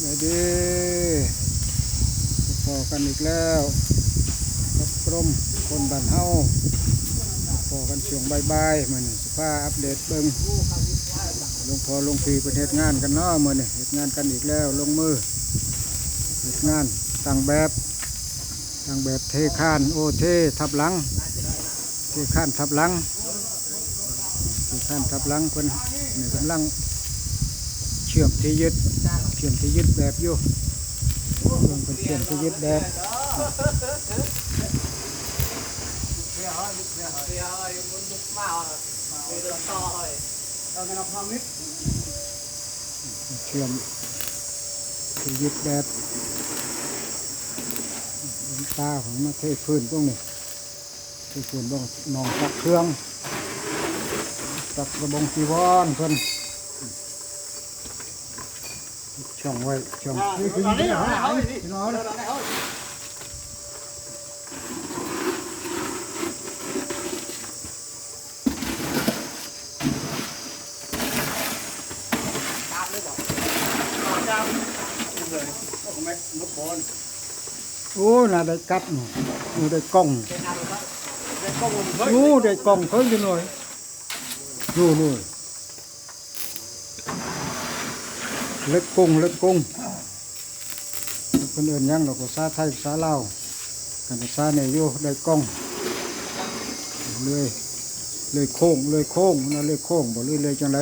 สวัสดีพอกันอีกแล้วรับกรมคนบ้านเฮาพอกันช่วงบายๆมันสภาอัปเดตเบิ่งลงพอลงพีเประเทศงานกันเนาะมือนี่เฮ็ดงานกันอีกแล้วลงมือเฮ็ดงานตั้งแบบตั้งแบบเทคานโอเททับหลังเทคานทับหลังเทคานทับหลังเพิ่นนี่กำลังเชื่อมที่ยึด เชื่อมที่ยึดแบบอยู่เรื่องเป็นเชื่อมที่ยึดแบบเชื่อมที่ยึดแบบตาของมาเทพื้นตรงนี้เทพื้นตรงนองตักเครื่องตักระบงสีวอนเพื่อนาได้กัดหนูนูได้กล้องนูได้กล้องเพิ่งจะหน่อยนูนู่น เล็กกุ้งเล็กกุ้งคนอื่นยังเราก็ซาไทยซาลาวกันซาในอยู่ได้กล้องเลยเลยโค้งเลยโค้งนะเลยโค้งบ่เลยเลยจังไร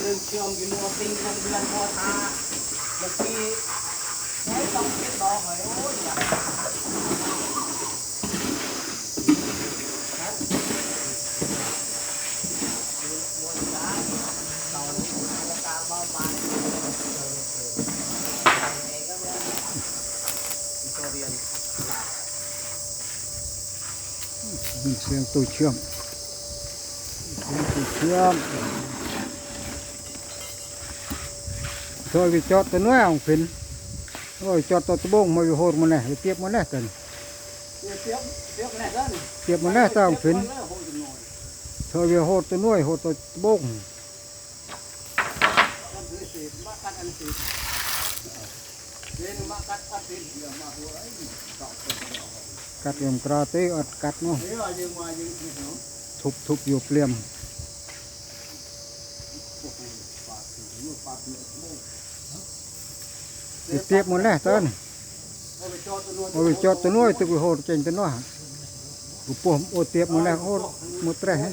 เรื่องเชื่อมกินมัวติงกันเดือนมัวทาเมื่อกี้ใช้ต้องเก็บดอกเลยโอ้ยอยากตัวเรียน มีเสียงตู้เชื่อมเสียงตู้เชื่อมเคยไปจอดตัวน้อยของฝินโอ้ยจอดตัวตะบงมาอยู่โកាត់រំក្រទេអត់កាត់នោះធុបធុបយកភ្លាមទៅទៀតមុននេះតើអូយចតទៅនោះទឹកវាហូរចេញទៅនោះពពោះអូទៀតមុននេះហូរមកត្រេះហ្នឹង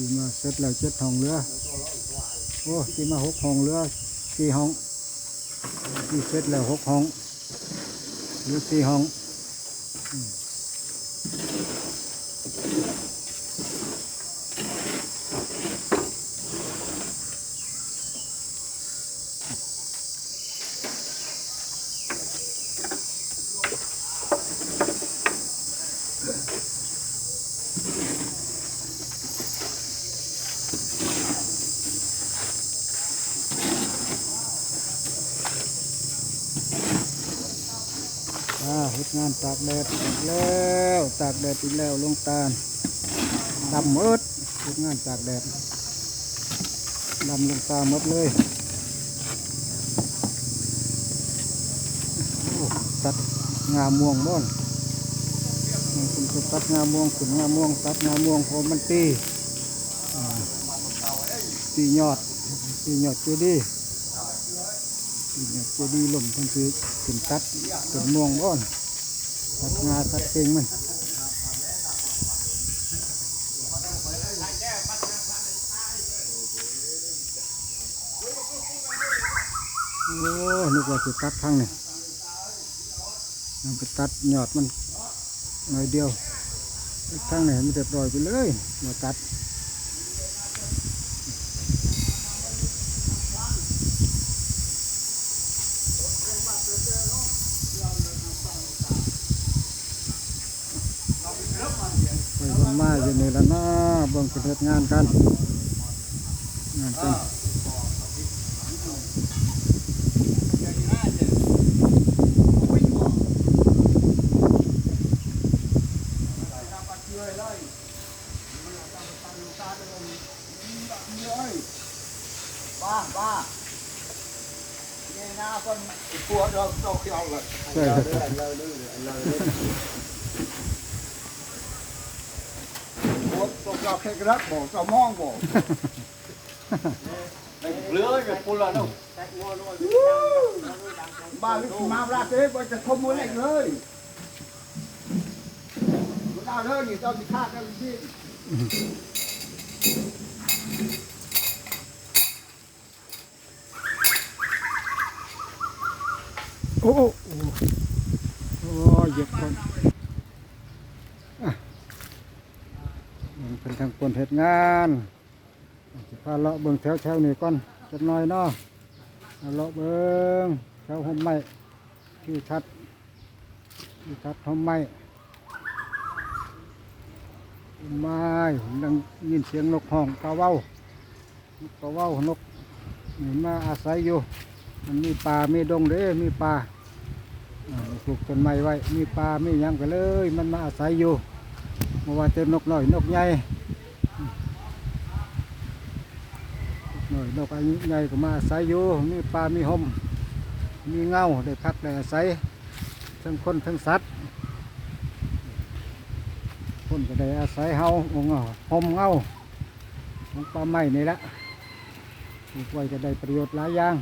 ตีมาเสร็จแล้วเจ็ดห้องเรือ โอ้ตีมาหกห้องเรือสี่ห้องที่เสร็จแล้วหกห้องหรือสี่ห้อง งานตากแดดอีกแล้วตากแดดอีกแล้วลงตาลดำมืดเฮ็ดงานตากแดดดำลงตาหมดเลยตัดงาม่วงบ้อนคุณก็ตัดงาม่วงขุนงาม่วง ตัดงาม่วงพอมันตีตียอดตียอดเจดีย์ตียอดเจดีย์ล่มเพันคือขึ้นตัดขึ้นม่วงบ้อน งาตัดเองมันโอ้นึกว่าสิตัดทางนี่มันไปตัดหยอดมันหน่อยเดียวทางไหนมันเรียบร้อยไปเลยมาตัด ไปเบิ่งมาอยู่นี่ละเนาะเบิ่งประเทศงานกันงานกันบ้าบ้าเนี่ยหน้าคนปวดเราเราเขียวเลยใช่ครั บปวดตกเราแค่กระดักบอกเรามองบอกเหลือจะปวดแล้วบ้าลูกมาราเต้ก็จะขโมยเลยคุณเอาเรื่องนี้ต้องมีค่ากันที่โอ้โอ้โอ้โอ้เหยียบคนอะมันเป็น ทางคนเหตุงานสิพาเลาะเบิ่งแถวแถวนี่ก่อนจักหน่อยเนาะเลาะเบิ่งแถวห่มไม้ที่ทัดที่ทัดห่มไม้ห่มไม้ดังยินเสียงนกห้องกาเว้านกกาเว้านกนี่มาอาศัยอยู่ มันมีปลามีดงเด้มีป่าปลูกต้นไม้ไว้ มีปลามียังกันเลย มันมาอาศัยอยู่เมื่อวานเต็มนกหน้อยนกใหญ่อืม นกน้อยนกอายุใหญ่ก็มาอาศัยอยู่มีปลา มีหมมีเงาได้พักได้อาศัยทั้งคนทั้งสัตว์ คนก็ได้อาศัยเฮาองค์หมเงาของปลาไม้นี่แหละปลูกไว้ก็ได้ประโยชน์หลายอย่าง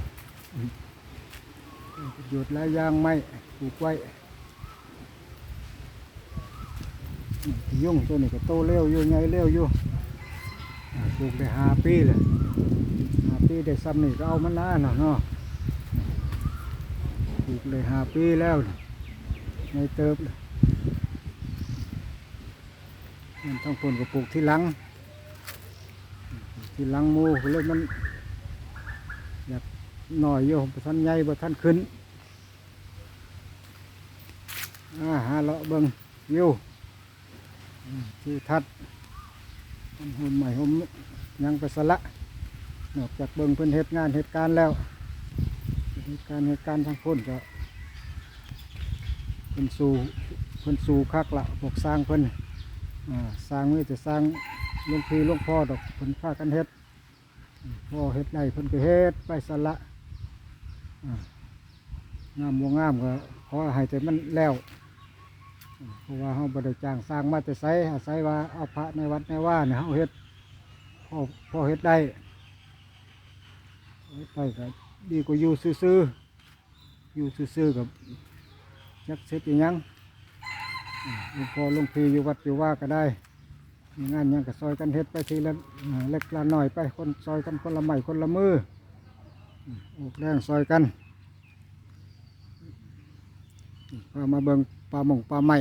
หยุดแล้วยางไม่ปลูกไว้ยุ่งตัวนี้ก็โตเร็วอยู่ไงเร็วอยู่ปลูกได้ห้าปีเลย ปีได้ซ้ำนี่ก็เอามันนานเนาะปลูกได้ห้าปีแล้วไงเติบมันต้องผลก็ปลูกที่หลัง ที่หลังมูเลยมันอยากหน่อยโยมท่านใหญ่บ่ท่านขึ้นอาหาเลาะเบิงวิวอืมที่ทัดหุ่นใหม่หุ่มยังไปสละ นอกจากเบิงเพิ่นเหตุงานเหตุการณ์แล้วเหตุการณ์เหตุการณ์ทางพ้นก็เพิ่นสู่เพิ่นสู่คักละพวกสร้างเพิ่นอ่าสร้างไม่จะสร้างลวงพี่ลวงพ่อดอกเพิ่นพากันเฮ็ดพ่อเฮ็ดได้เพิ่นก็เฮ็ดไปสละงามบ่งามก็ขอให้แต่มันแล้วเพราะว่าเฮาบ่ได้จ้างสร้างมาแต่ไสอาศัยว่าเอาพระในวัดในว่าเนี่ยเฮาเฮ็ดพ่อพ่อเฮ็ดได้เฮ็ด ได้ก็ดีกว่าอยู่ซื่อๆอยู่ซื่อๆกับยักเสร็จอีหยังหลวงพ่อหลวงพี่อยู่วัดอยู่ว่าก็ได้มีงานยังก็ซอยกันเฮ็ดไปทีละเล็กละหน้อยไปคนซอยกันคนละไม้คนละมือออกแรงซอยกันพามาเบิงปลาหมงปลาไม้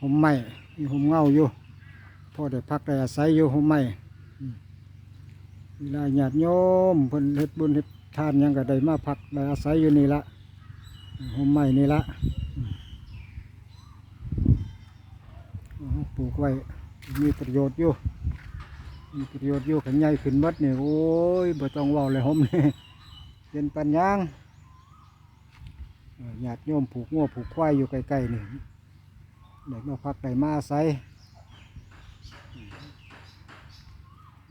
ห่มไม้มีห่มเงาอยู่พอได้พักได้อาศัยอยู่ห่มไม้ เวลาญาติโยมเพิ่นเฮ็ดบุญเฮ็ดทานยังก็ได้มาพักได้อาศัยอยู่นี่ละห่มไม้นี่ละปลูกไว้ มีประโยชน์อยู่ มีประโยชน์อยู่ขันใหญ่ขึ้นมัดนี่โอ้ยบ่ต้องว้าเลยผมนี่เป็นปัญญางเอ่อญาติโยมผูกงัวผูกควายอยู่ใกล้ๆนี่ได้มาพักได้มาอาศัย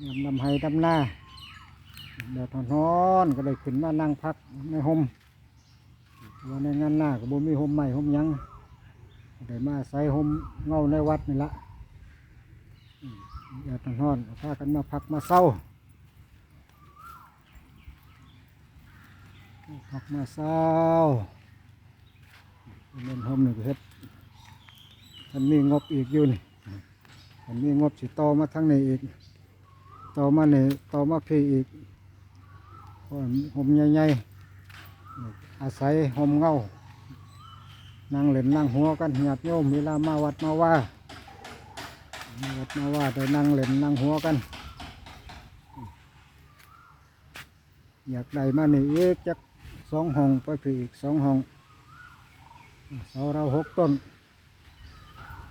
ยามนำให้ดำหน้า แดดร้อนๆก็ได้ขึ้นมานั่งพักในห่มว่าในงานหน้าก็บ่มีห่มใหม่ห่มยังได้มาอาศัยห่มเงาในวัดนี่ละอย่าต้อนอนพากันมาพักมาเศร้าพักมาเศร้าเงินหอมหนึ่งเฮ็ดมันมีงบอีกอยู่นี่มันมีงบสิต่อมาทั้งนี้อีกต่อมานี่ต่อมาพี่อีก หอมใหญ่อาศัยห่มเงานั่งเล่นนั่งหัวกันญาติโยมเวลามาวัดมาว่ามาวัดมาว่าได้นั่งเล่นนั่งหัวกัน อยากได้มาหนี่อีกจักสองห้องไปพี่อีกสองห้องเสาเราหกต้น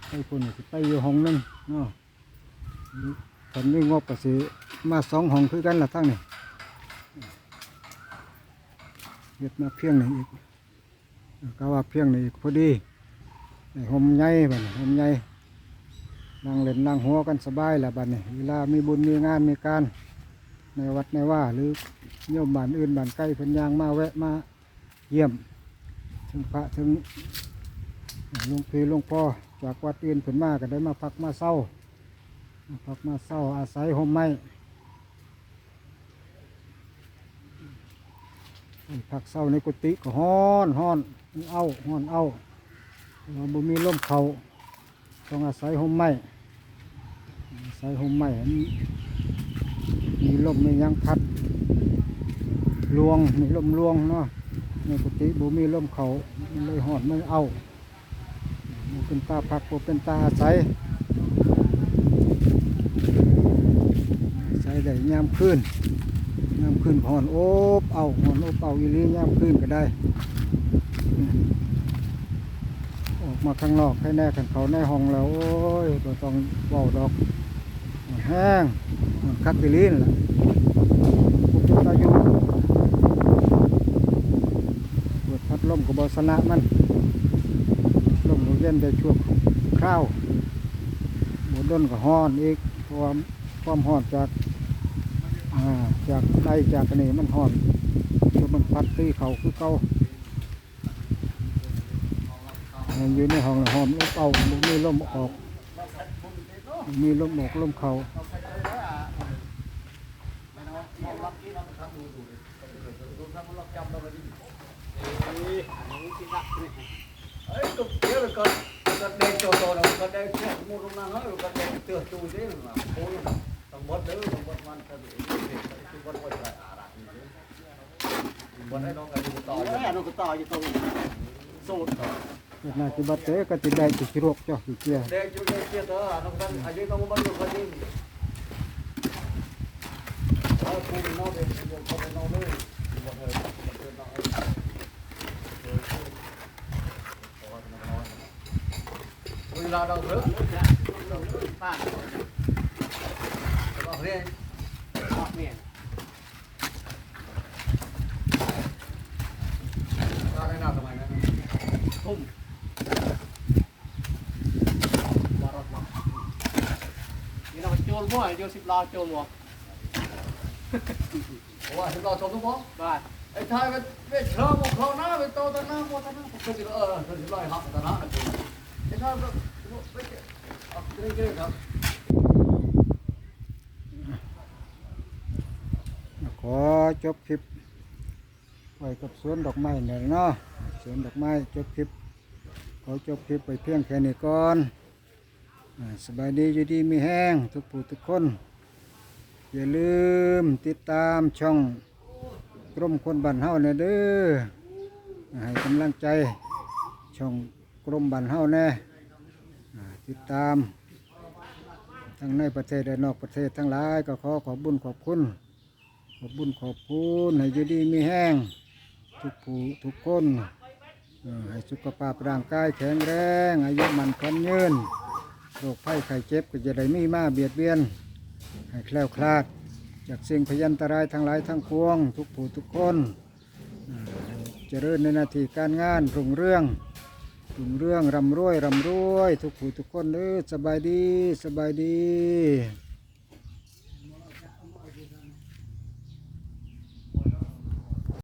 ไปคุณไปอยู่ห้องหนึงเนาะคนนี้งบก็สิมาสองห้องคือกันละทั้งนี่ เฮ็ดมาเพียงนี่อีกก็ว่าเพียงนี่อีกพอดีห่มใหญ่บัดนี้ห่มใหญ่นั่งเล่นนั่งหัวกันสบายแหละบัดนี้เวลามีบุญมีงานมีการในวัดในว่าหรือโยมบ้านอื่นบ้านใกล้พิ่นยางมาแวะมาเยี่ยมถึงพระถึงหลวงพี่หลวงพ่อจากวัดอื่นเพิ่นมาก็ได้มาพักมาเศร้ามาพักมาเศร้าอาศัยห่มไม้ พักเศร้าในกุฏิก็ฮ้อนฮ้อนเอาฮ้อนเอาเราบ่มีร่มเขาต้องอาศัยห่มไม้อาศัยห่มไม้อันนี้มีลมมียังพัดลวงมีลมลวงเนาะในกุฏิบุมีลมเขาเลยหอดไม่เอาเป็นตาพักบ่เป็นตาอาศัยอาศัยได้ยามคืน ยามคืนหอนโอบเอาหอนโอบเอาอีลียามคืนก็ได้ ออกมาข้างนอกให้แน่กันเขาในห้องแล้ว โอ้ยบ่ต้องเว้าดอกแห้งมันคักติลีนล่ะปุ๊บปุ๊บอายุเปิดพัดลมกับบสนะมันลมเย็นได้ช่วคราวบดด้นก็ห้อนอีกเพราะวามความห้อนจาก จากไดจากอันนี้มันห้อนจนมันพัดตีเขาคือเก่ายังอยู่ในห้องน่ะห้อนลมเอาบ่มีลมออก มีลมออกลมเขาเอ้ยก็เดี๋ยวก็ก็เดินโตโตแล้วก็ได้เชื่อมูลงมาเฮ้ยก็ได้เตือนจูนี่มาโอ้ยต้อง บดเด้อต้องบดมันก็ดีคือบดบดอะไรอะไรนี่บดให้น้องกันดูต่ออยู่แม่น้องก็ต่ออยู่ตรงสูตรเกิดนาจิบัตเตก็ติได้ติชิรกเจ้าติเกียเด็กอยู่ในเชียร์เด้อน้องกันอายุต้องบดอยู่คนนี้เอาคุณน้องเด็กอยู่คนน้องเลยบดเลยบดเลยน้องเวลาเราเถอะ ป้าก็เรียนออกเนี่ยก็ได้นาทำไมนะทุ่มบารอดมานี่เราโจรบ่อยโจรสิบล้อโจรบ่โอ้ยสิบล้อโจรทุกบ่บ้าไอ้ทายเป็นเป็นเชิงของเขาหน้าเป็นโตตะหน้าโมตะหน้าก็สิเออสิบล้อหักตะหน้าไอ้ทายเป็นเป็นเอาเรื่อยๆครับ อจบคลิปไว้กับสวนดอกไม้หน่อยเนาะสวนดอกไม้จบคลิปขอจบคลิปไปเพียงแค่นี้ก่อนสบายดีอยู่ดีมีแห้งทุกผู้ทุกคน อย่าลืมติดตามช่องกรมคนบ้านเฮาเนี่ยเด้อให้กำลังใจช่องกรมบ้านเฮาแน่ติดตาม ทั้งในประเทศและนอกประเทศทั้งหลายก็ขอขอบบุญขอบคุณ ขอบบุญขอบคุณให้อยู่ดีมีแห้ง ทุกผู้ทุกคนให้สุขภาพร่างกายแข็งแรงอายุมันควันยืนโรคภัยไข้เจ็บก็จะได้ไมีมาเบียดเบียน ให้แคล้วคลาด จากสิ่งพยันตรายทั้งหลายทั้งปวง ทุกผู้ทุกคนเอ่อให้เจริญในนาทีการงานรุ่งเรื่องรุ่งเรื่องร่ำรวยร่ำรวย ทุกผู้ทุกคนเด้อสบายดีสบายดี